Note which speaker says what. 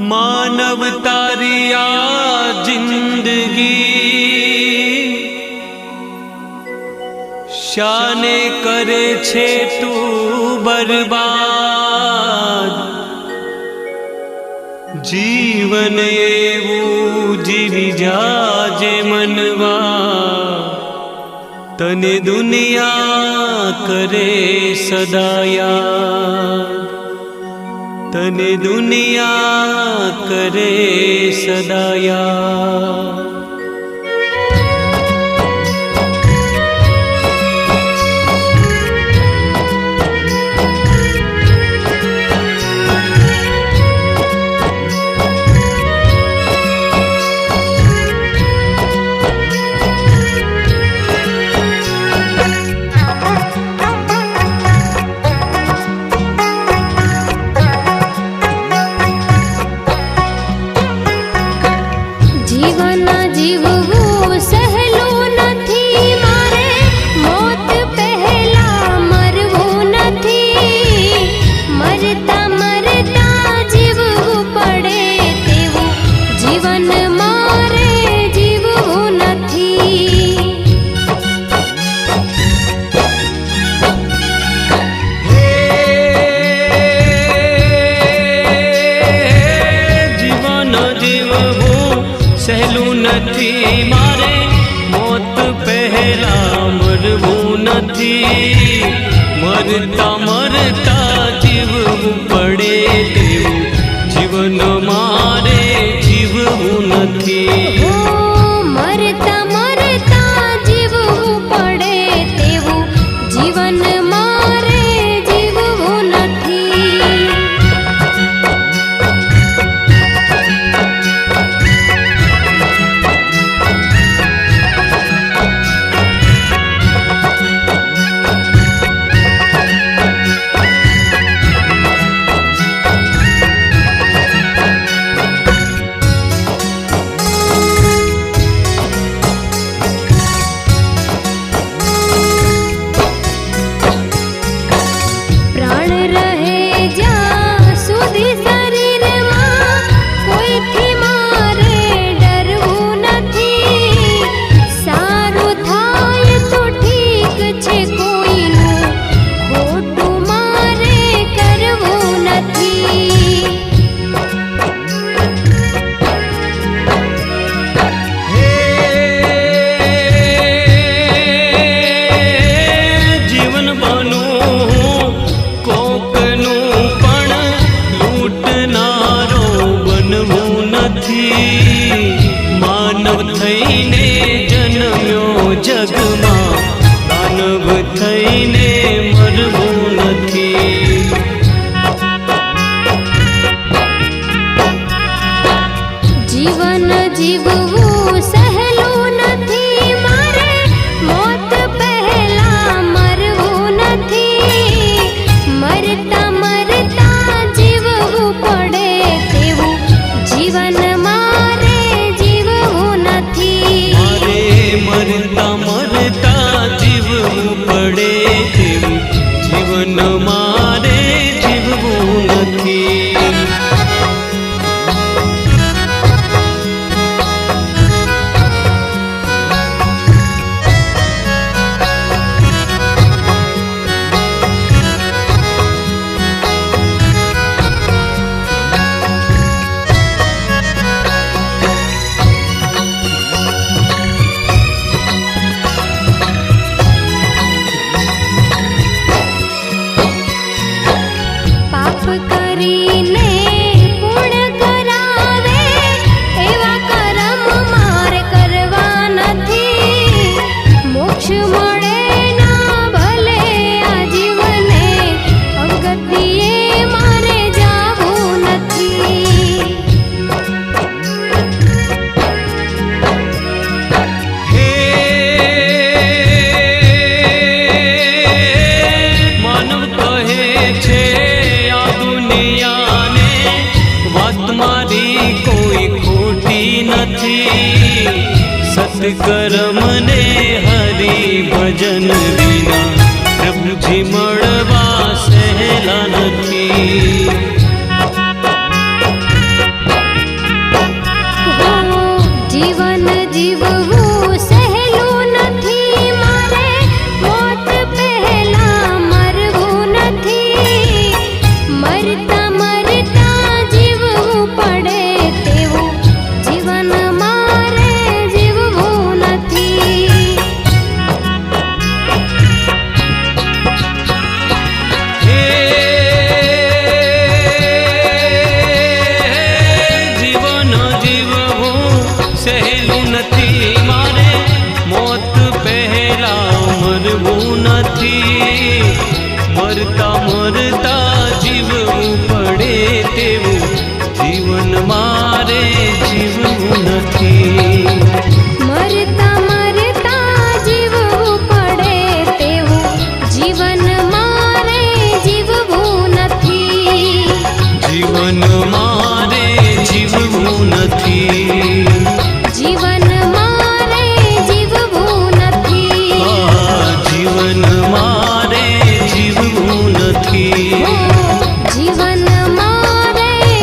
Speaker 1: मानव तारिया जिंदगी शाने करे छे तू बर्बाद जीवन એવું જીવી જાજે મનવા તને દુનિયા કરે સદાયા તને દુનિયા કરે સદાયા
Speaker 2: નથી મારે મોત પહેલા મરવું નથી. મરતા મરતા જીવવું
Speaker 1: જગમાં માનવ થઈને મરવું નથી.
Speaker 2: જીવન જીવવું મારે જીવવું નથી
Speaker 1: કર મને હરી ભજન વિના પ્રભુજી મળવા સહેલા નથી જીવન જીવવું મરતા મરતા જીવવું પડે તેવું. જીવન મારે જીવવું નથી.